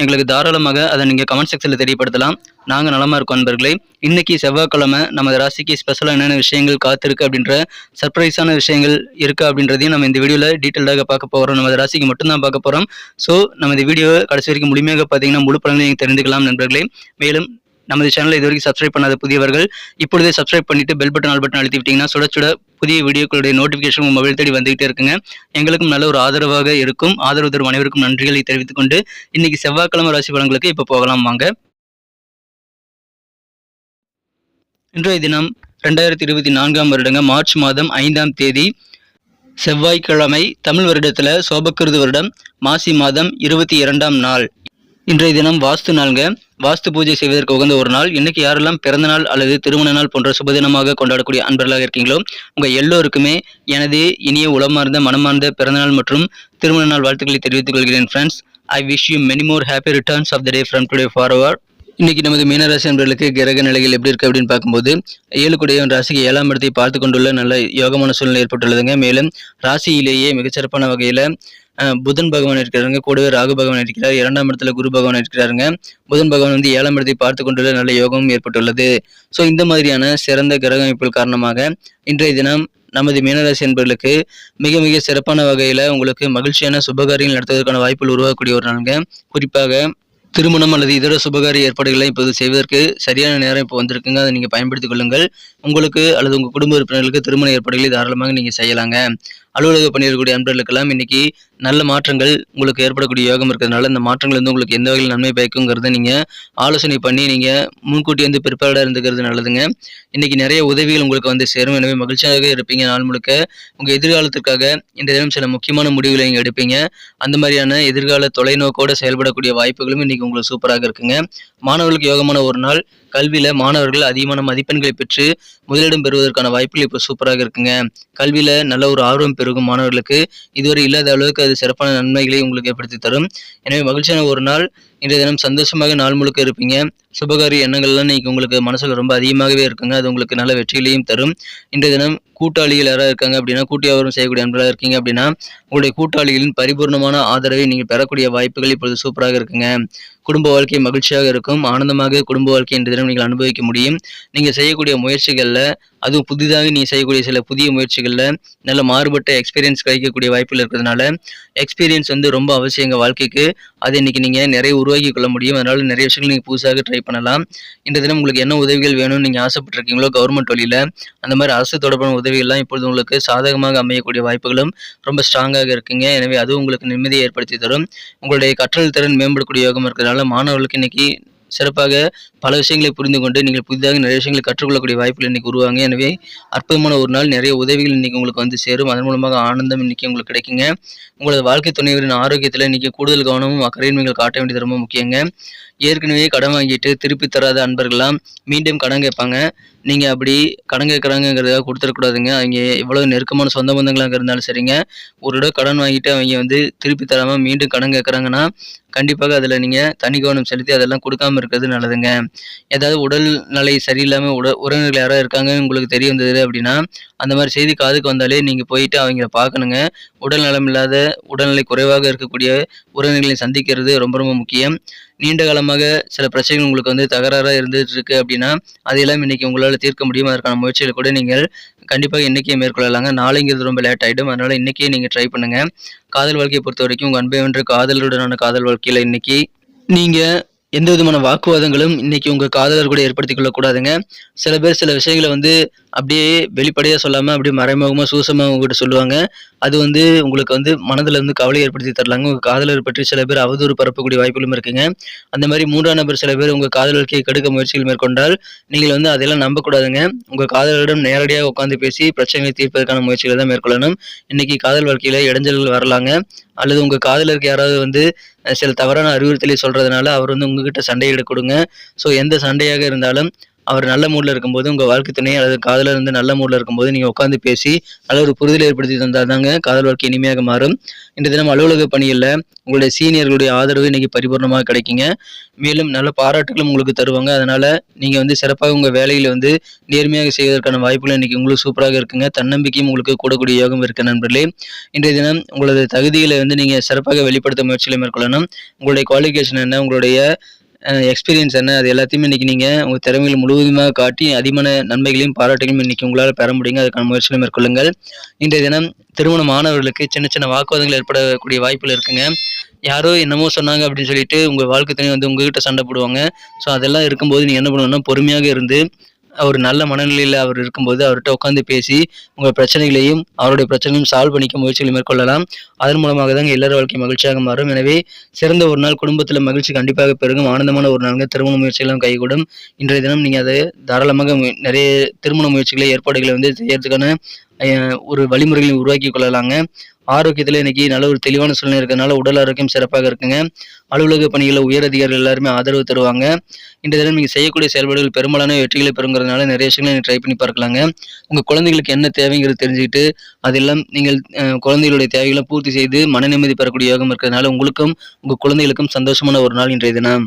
எங்களுக்கு தாராளமாக அதை நீங்கள் கமெண்ட் செக்ஷனில் தெரியப்படுத்தலாம். நாங்கள் நலமாக இருக்கோம் நண்பர்களே இன்றைக்கி செவ்வாய்க்கிழமை நமது ராசிக்கு ஸ்பெஷலாக என்னென்ன விஷயங்கள் காத்திருக்கு அப்படின்ற சர்ப்ரைஸான விஷயங்கள் இருக்குது அப்படின்றதையும் நம்ம இந்த வீடியோவில் டீட்டெயிலாக பார்க்க போகிறோம் நமது ராசிக்கு மட்டும்தான் பார்க்க போகிறோம் ஸோ நம்ம இந்த வீடியோவை கடைசி வரைக்கும் முழுமையாக பார்த்தீங்கன்னா முழு பலன்களை நீங்கள் தெரிந்துக்கலாம் நண்பர்களே மேலும் நமது சேனலை இது வரைக்கும் சப்ஸ்கிரைப் பண்ணாத புதியவர்கள் இப்பொழுதே சப்ஸ்கிரைப் பண்ணிட்டு பெல் பட்டன் ஆல் பட்டன் அழுத்தி விட்டீங்கன்னா சுட சுட புதிய வீடியோக்களுடைய நோட்டிஃபிகேஷன் உங்கள் மொபைல் தேடி வந்துகிட்டே இருக்குங்க. எங்களுக்கும் நல்ல ஒரு ஆதரவாக இருக்கும். ஆதரவு தரும் அனைவருக்கும் நன்றிகளை தெரிவித்துக் கொண்டு இன்னைக்கு செவ்வாய்க்கிழமை ராசி பலன்களுக்கு இப்போ போகலாம் வாங்க. இன்றைய தினம் ரெண்டாயிரத்தி இருபத்தி நான்காம் வருடங்க. மார்ச் மாதம் ஐந்தாம் தேதி. செவ்வாய்க்கிழமை தமிழ் வருடத்தில் சோபக்கிருது வருடம். மாசி மாதம் இருபத்தி இரண்டாம் நாள். இன்றைய தினம் வாஸ்து நாள்ங்க. வாஸ்து பூஜை செய்வதற்கு உகந்த ஒரு நாள். இன்னைக்கு யாரெல்லாம் பிறந்த நாள் அல்லது திருமண நாள் போன்ற சுபதினமாக கொண்டாடக்கூடிய அன்பர்களாக இருக்கீங்களோ உங்க எல்லோருக்குமே எனது இனிய உளமார்ந்த மனமார்ந்த பிறந்தநாள் மற்றும் திருமண நாள் வாழ்த்துக்களை தெரிவித்துக் கொள்கிறேன் friends I wish you many more happy returns of the day from today forward இன்னைக்கு நமது மீனராசி நண்பர்களுக்கு கிரக நிலைகள் எப்படி இருக்கு அப்படின்னு பார்க்கும்போது ஏழு குடையவன் ராசிக்கு ஏழாம் இடத்தை பார்த்து கொண்டுள்ள நல்ல யோகமான சூழ்நிலை ஏற்பட்டுள்ளதுங்க. மேலும் ராசியிலேயே மிகச்சிறப்பான வகையில் புதன் பகவான் இருக்கிறாருங்க. கூடவே ராகு பகவான் இருக்கிறார். இரண்டாம் இடத்துல குரு பகவான் இருக்கிறாருங்க. புதன் பகவான் வந்து ஏழாம் இடத்தை பார்த்து கொண்டுள்ள நல்ல யோகமும் ஏற்பட்டுள்ளது. ஸோ இந்த மாதிரியான சிறந்த கிரக அமைப்புகள் காரணமாக இன்றைய தினம் நமது மீனராசி என்பவர்களுக்கு மிக மிக சிறப்பான வகையில் உங்களுக்கு மகிழ்ச்சியான சுபகாரியங்கள் நடத்துவதற்கான வாய்ப்புகள் உருவாக்கக்கூடிய ஒரு நாளுங்க. குறிப்பாக திருமணம் அல்லது இதர சுபகாரிய ஏற்பாடுகளை இப்போது செய்வதற்கு சரியான நேரம் இப்போ வந்திருக்குங்க. அதை நீங்கள் பயன்படுத்திக் கொள்ளுங்கள். உங்களுக்கு அல்லது உங்கள் குடும்ப உறுப்பினர்களுக்கு திருமண ஏற்பாடுகளை தாராளமாக நீங்கள் செய்யலாங்க. அலுவலக பணியாளர்களுடைய அன்பர்களுக்கெல்லாம் இன்னைக்கு நல்ல மாற்றங்கள் உங்களுக்கு ஏற்படக்கூடிய யோகம் இருக்கிறதுனால இந்த மாற்றங்கள் வந்து உங்களுக்கு எந்த வகையில் நன்மை பயக்குங்கிறத நீங்கள் ஆலோசனை பண்ணி நீங்கள் முன்கூட்டி வந்து ப்ரிப்பேர்டாக இருந்துக்கிறது நல்லதுங்க. இன்னைக்கு நிறைய உதவிகள் உங்களுக்கு வந்து சேரும். எனவே மகிழ்ச்சியாக இருப்பீங்க. நாள் முழுக்க உங்கள் எதிர்காலத்திற்காக இந்த தினம் சில முக்கியமான முடிவுகளை நீங்கள் எடுப்பீங்க. அந்த மாதிரியான எதிர்கால தொலைநோக்கோடு செயல்படக்கூடிய வாய்ப்புகளும் இன்றைக்கி உங்களுக்கு சூப்பராக இருக்குங்க. மாணவர்களுக்கு யோகமான ஒரு நாள். கல்வியில் மாணவர்கள் அதிகமான மதிப்பெண்களை பெற்று முதலிடம் பெறுவதற்கான வாய்ப்புகள் இப்போ சூப்பராக இருக்குங்க. கல்வியில் நல்ல ஒரு ஆர்வம் பெருகும் மாணவர்களுக்கு. இதுவரை இல்லாத அளவுக்கு அது சிறப்பான நன்மைகளை உங்களுக்கு ஏற்படுத்தி தரும். எனவே மகிழ்ச்சியான ஒரு நாள். இன்றைய தினம் சந்தோஷமாக நாள் முழுக்க இருப்பீங்க. சுபகாரிய எண்ணங்கள்லாம் இன்னைக்கு உங்களுக்கு மனசுல ரொம்ப அதிகமாகவே இருக்குங்க. அது உங்களுக்கு நல்ல வெற்றிகளையும் தரும். இன்றைய தினம் கூட்டாளிகள் யாராவது இருக்காங்க அப்படின்னா கூட்டியாவரம் செய்யக்கூடிய அன்பர்களாக இருக்கீங்க அப்படின்னா உங்களுடைய கூட்டாளிகளின் பரிபூர்ணமான ஆதரவை நீங்கள் பெறக்கூடிய வாய்ப்புகள் இப்பொழுது சூப்பராக இருக்குங்க. குடும்ப வாழ்க்கை மகிழ்ச்சியாக இருக்கும். ஆனந்தமாக குடும்ப வாழ்க்கை இன்றைய தினம் நீங்கள் அனுபவிக்க முடியும். நீங்கள் செய்யக்கூடிய முயற்சிகளில் அதுவும் புதிதாக நீ செய்யக்கூடிய சில புதிய முயற்சிகளில் நல்ல மாறுபட்ட எக்ஸ்பீரியன்ஸ் கிடைக்கக்கூடிய வாய்ப்புகள் இருக்கிறதுனால எக்ஸ்பீரியன்ஸ் வந்து ரொம்ப அவசியம் எங்கள் வாழ்க்கைக்கு. அது இன்னைக்கு நீங்கள் நிறைய உருவாக்கி கொள்ள முடியும்? அதனால் நிறைய விஷயங்கள் நீங்கள் புதுசாக ட்ரை பண்ணலாம். இந்த தினம் உங்களுக்கு என்ன உதவிகள் வேணும்னு நீங்கள் ஆசைப்பட்டிருக்கீங்களோ கவர்மெண்ட் வழியில் அந்த மாதிரி அரசு தொடர்பான உதவிகள்லாம் இப்பொழுது உங்களுக்கு சாதகமாக அமையக்கூடிய வாய்ப்புகளும் ரொம்ப ஸ்ட்ராங்காக இருக்குங்க. எனவே அது உங்களுக்கு நிம்மதியை ஏற்படுத்தி தரும். உங்களுடைய கற்றல் திறன் மேம்படக்கூடிய யோகம் இருக்கிறதுனால மாணவர்களுக்கு இன்னைக்கு சிறப்பாக பல விஷயங்களை புரிந்து கொண்டு நீங்கள் புதிதாக நிறைய விஷயங்களை கற்றுக்கொள்ளக்கூடிய வாய்ப்புகள் இன்றைக்கி உருவாங்க. எனவே அற்புதமான ஒரு நாள். நிறைய உதவிகள் இன்றைக்கி உங்களுக்கு வந்து சேரும். அதன் மூலமாக ஆனந்தம் இன்றைக்கி உங்களுக்கு கிடைக்குங்க. உங்களது வாழ்க்கை துணைவரின் ஆரோக்கியத்தில் இன்னைக்கு கூடுதல் கவனமும் அக்கறையும் நீங்கள் காட்ட வேண்டியது ரொம்ப முக்கியங்க. ஏற்கனவே கடன் வாங்கிட்டு திருப்பி தராத அன்பர்கள்லாம் மீண்டும் கடன் கேட்பாங்க. நீங்கள் அப்படி கடன் கேட்குறாங்கிறதுக்காக கொடுத்துடக்கூடாதுங்க. அவங்க எவ்வளோ நெருக்கமான சொந்த பந்தங்களாக இருந்தாலும் சரிங்க. ஒரு தடவை கடன் வாங்கிட்டு அவங்க வந்து திருப்பி தராமல் மீண்டும் கடன் கேட்குறாங்கன்னா கண்டிப்பாக அதில் நீங்கள் தனி கவனம் செலுத்தி அதெல்லாம் கொடுக்காம இருக்கிறது நல்லதுங்க. ஏதாவது உடல் நிலை சரியில்லாமல் உட உறவினர்கள் யாராவது இருக்காங்க உங்களுக்கு தெரிய வந்தது அப்படின்னா அந்த மாதிரி செய்தி காதுக்கு வந்தாலே நீங்கள் போயிட்டு அவங்கள பார்க்கணுங்க. உடல் நலம் இல்லாத உடல்நிலை குறைவாக இருக்கக்கூடிய உறவினர்களை சந்திக்கிறது ரொம்ப ரொம்ப முக்கியம். நீண்ட காலமாக சில பிரச்சனைகள் உங்களுக்கு வந்து தகராறாக இருந்துட்டு இருக்கு அப்படின்னா அதையெல்லாம் இன்னைக்கு உங்களால் தீர்க்க முடியும்? அதற்கான முயற்சிகளை கூட நீங்கள் கண்டிப்பாக இன்றைக்கே மேற்கொள்ளலாங்க. நாளைங்கிறது ரொம்ப லேட் ஆகிடும் அதனால் இன்றைக்கே நீங்கள் ட்ரை பண்ணுங்கள் காதல் வாழ்க்கையை பொறுத்த வரைக்கும் உங்கள் அன்பை வென்ற காதலருடனான காதல் வாழ்க்கையில் இன்றைக்கி நீங்கள் எந்த விதமான வாக்குவாதங்களும் இன்னைக்கு உங்கள் காதலர் கூட ஏற்படுத்திக் கொள்ளக்கூடாதுங்க சில பேர் சில விஷயங்களை வந்து அப்படியே வெளிப்படையாக சொல்லாமல் அப்படியே மறைமுகமாக சூசமாக உங்ககிட்ட சொல்லுவாங்க. அது வந்து உங்களுக்கு வந்து மனதில் இருந்து கவலை ஏற்படுத்தி தரலாங்க. உங்கள் காதலர் பற்றி சில பேர் அவதூறு பரப்பக்கூடிய வாய்ப்புகளும் இருக்குங்க. அந்த மாதிரி மூன்றாம் நபர் சில பேர் உங்கள் காதல் கெடுக்க முயற்சிகள் மேற்கொண்டால் நீங்கள் வந்து அதெல்லாம் நம்பக்கூடாதுங்க. உங்கள் காதலரிடம் நேரடியாக உட்காந்து பேசி பிரச்சனைகளை தீர்ப்பதற்கான முயற்சிகளை தான் மேற்கொள்ளணும். இன்னைக்கு காதல் வாழ்க்கையில் இடைஞ்சல்கள் வரலாங்க. அல்லது உங்கள் காதலருக்கு யாராவது வந்து சில தவறான அறிவுறுத்தலை சொல்கிறதுனால அவர் வந்து உங்ககிட்ட சண்டையிட கொடுங்க. ஸோ எந்த சண்டையாக இருந்தாலும் அவர் நல்ல மூடில் இருக்கும்போது உங்கள் வாழ்க்கை துணை அல்லது காதலர் வந்து நல்ல மூடில் இருக்கும்போது நீங்கள் உட்காந்து பேசி நல்ல ஒரு புரிதல் ஏற்படுத்தி தந்தால் தாங்க காதல் வாழ்க்கை இனிமையாக மாறும். இன்று தினம் அலுவலக பணியில் உங்களுடைய சீனியர்களுடைய ஆதரவு இன்னைக்கு பரிபூர்ணமாக கிடைக்குங்க. மேலும் நல்ல பாராட்டுகளும் உங்களுக்கு தருவாங்க. அதனால் நீங்கள் வந்து சிறப்பாக உங்கள் வேலையில் வந்து நேர்மையாக செய்வதற்கான வாய்ப்புகள் இன்றைக்கி உங்களுக்கு சூப்பராக இருக்குங்க. தன்னம்பிக்கையும் உங்களுக்கு கூடக்கூடிய யோகம் இருக்க நண்பர்களே. இன்றைய தினம் உங்களது தகுதிகளை வந்து நீங்கள் சிறப்பாக வெளிப்படுத்த முயற்சிகளை மேற்கொள்ளணும். உங்களுடைய குவாலிஃபிகேஷன் என்ன? உங்களுடைய எக்ஸ்பீரியன்ஸ் என்ன? அது எல்லாத்தையுமே இன்றைக்கி நீங்கள் உங்கள் திறமைகள் முழுவதுமாக காட்டி அதிகமான நன்மைகளையும் பாராட்டுகளையும் இன்றைக்கி உங்களால் பெற முடியுங்க. அதுக்கான முயற்சிகளை மேற்கொள்ளுங்கள். இன்றைய தினம் திருமண மாணவர்களுக்கு சின்ன சின்ன வாக்குவாதங்கள் ஏற்படக்கூடிய வாய்ப்புகள் இருக்குங்க. யாரோ என்னமோ சொன்னாங்க அப்படின்னு சொல்லிட்டு உங்கள் வாழ்க்கை துணை வந்து உங்ககிட்ட சண்டை போடுவாங்க. ஸோ அதெல்லாம் இருக்கும்போது நீங்கள் என்ன பண்ணணும்னா பொறுமையாக இருந்து ஒரு நல்ல மனநிலையில் அவர் இருக்கும்போது அவர்கிட்ட உட்காந்து பேசி உங்கள் பிரச்சனைகளையும் அவருடைய பிரச்சனையும் சால்வ் பண்ணிக்க முயற்சிகளை மேற்கொள்ளலாம். அதன் மூலமாக தான் எல்லார் வாழ்க்கை மகிழ்ச்சியாக மாறும். எனவே சிறந்த ஒரு நாள் குடும்பத்தில் மகிழ்ச்சி கண்டிப்பாக பெருகும். ஆனந்தமான ஒரு நாளுங்க. திருமண முயற்சிகளும் கைகூடும். இன்றைய தினம் நீங்கள் அதை தாராளமாக மு- நிறைய திருமண முயற்சிகளை ஏற்பாடுகளை வந்து செய்யறதுக்கான ஒரு வழிமுறைகளை உருவாக்கி கொள்ளலாங்க. ஆரோக்கியத்தில் இன்னைக்கு நல்ல ஒரு தெளிவான சூழ்நிலை இருக்கிறதுனால உடல் ஆரோக்கியம் சிறப்பாக இருக்குங்க. அலுவலக பணிகளில் உயர் அதிகாரிகள் எல்லாருமே ஆதரவு தருவாங்க. இந்த தினம் நீங்கள் செய்யக்கூடிய செயல்பாடுகள் பெரும்பாலான வெற்றிகளை பெறுங்கிறதுனால நிறைய விஷயங்களை நீங்கள் ட்ரை பண்ணி பார்க்கலாங்க. உங்கள் குழந்தைகளுக்கு என்ன தேவைங்கிறது தெரிஞ்சுக்கிட்டு அதெல்லாம் நீங்கள் குழந்தைகளுடைய தேவைகளை பூர்த்தி செய்து மன நிம்மதி பெறக்கூடிய யோகம் இருக்கிறதுனால உங்களுக்கும் உங்கள் குழந்தைகளுக்கும் சந்தோஷமான ஒரு நாள் இன்றைய தினம்.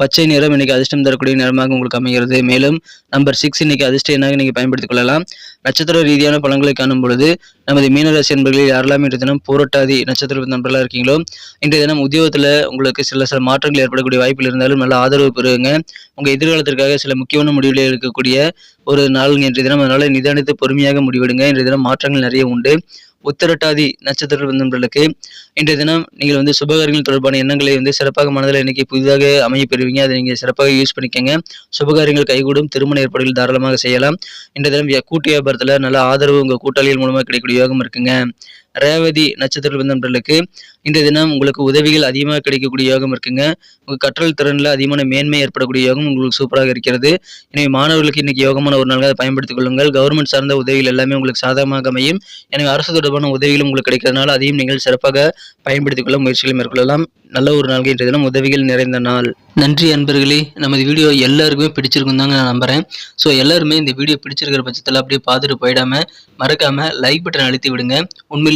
பச்சை நிறம் இன்னைக்கு அதிர்ஷ்டம் தரக்கூடிய நிறமாக உங்களுக்கு அமைகிறது. மேலும் நம்பர் சிக்ஸ் இன்னைக்கு அதிர்ஷ்ட எண்ணாக நீங்கள் பயன்படுத்திக் கொள்ளலாம். நட்சத்திர ரீதியான பலன்களை காணும் பொழுது நமது மீனராசி என்பர்களில் யாரெல்லாம் இன்றைய தினம் பூரட்டாதி நட்சத்திர நண்பர்களாக இருக்கீங்களோ இன்றைய தினம் உத்தியோகத்தில் உங்களுக்கு சில சில மாற்றங்கள் ஏற்படக்கூடிய வாய்ப்பில் இருந்தாலும் நல்ல ஆதரவு பெறுங்க. உங்கள் எதிர்காலத்திற்காக சில முக்கியமான முடிவுகளை எடுக்கக்கூடிய ஒரு நாள் இன்றைய தினம். அதனால நிதானித்து பொறுமையாக முடிவெடுங்க. இன்றைய தினம் மாற்றங்கள் நிறைய உண்டு. உத்திரட்டாதி நட்சத்திர நண்பர்களுக்கு இன்றைய தினம் நீங்கள் வந்து சுபகாரியங்கள் தொடர்பான எண்ணங்களை வந்து சிறப்பாக மனதில் இன்னைக்கு புதிதாக அமைய பெறுவீங்க. அதை நீங்கள் சிறப்பாக யூஸ் பண்ணிக்கங்க. சுபகாரியங்கள் கைகூடும் திருமண ஏற்பாடுகள் தாராளமாக செய்யலாம். இன்றைய தினம் கூட்டு வியாபாரத்தில் நல்ல ஆதரவு உங்கள் கூட்டாளிகள் மூலமாக கிடைக்கக்கூடிய யோகம் இருக்குங்க. ரேவதி நட்சத்திர நண்பர்களுக்கு இந்த தினம் உங்களுக்கு உதவிகள் அதிகமாக கிடைக்கக்கூடிய யோகம் இருக்குங்க. உங்கள் கற்றல் திறனில் அதிகமான மேன்மை ஏற்படக்கூடிய யோகம் உங்களுக்கு சூப்பராக இருக்கிறது. எனவே மாணவர்களுக்கு இன்னைக்கு யோகமான ஒரு நாளாக அதை பயன்படுத்திக் கொள்ளுங்கள். கவர்மெண்ட் சார்ந்த உதவிகள் எல்லாமே உங்களுக்கு சாதகமாக அமையும். எனவே அரசு தொடர்பான உதவிகளும் உங்களுக்கு கிடைக்கிறதுனால அதையும் நீங்கள் சிறப்பாக பயன்படுத்திக் கொள்ள முயற்சிகளை மேற்கொள்ளலாம். நல்ல ஒரு நாள் இன்றைய தினம் உதவிகள் நிறைந்த நாள். நன்றி அன்பர்களே. நமது வீடியோ எல்லாருக்குமே பிடிச்சிருக்கும் தாங்க நான் நம்புறேன். ஸோ எல்லாருமே இந்த வீடியோ பிடிச்சிருக்கிற பட்சத்தில் அப்படியே பார்த்துட்டு போயிடாமல் மறக்காமல் லைக் பட்டன் அழுத்தி விடுங்க.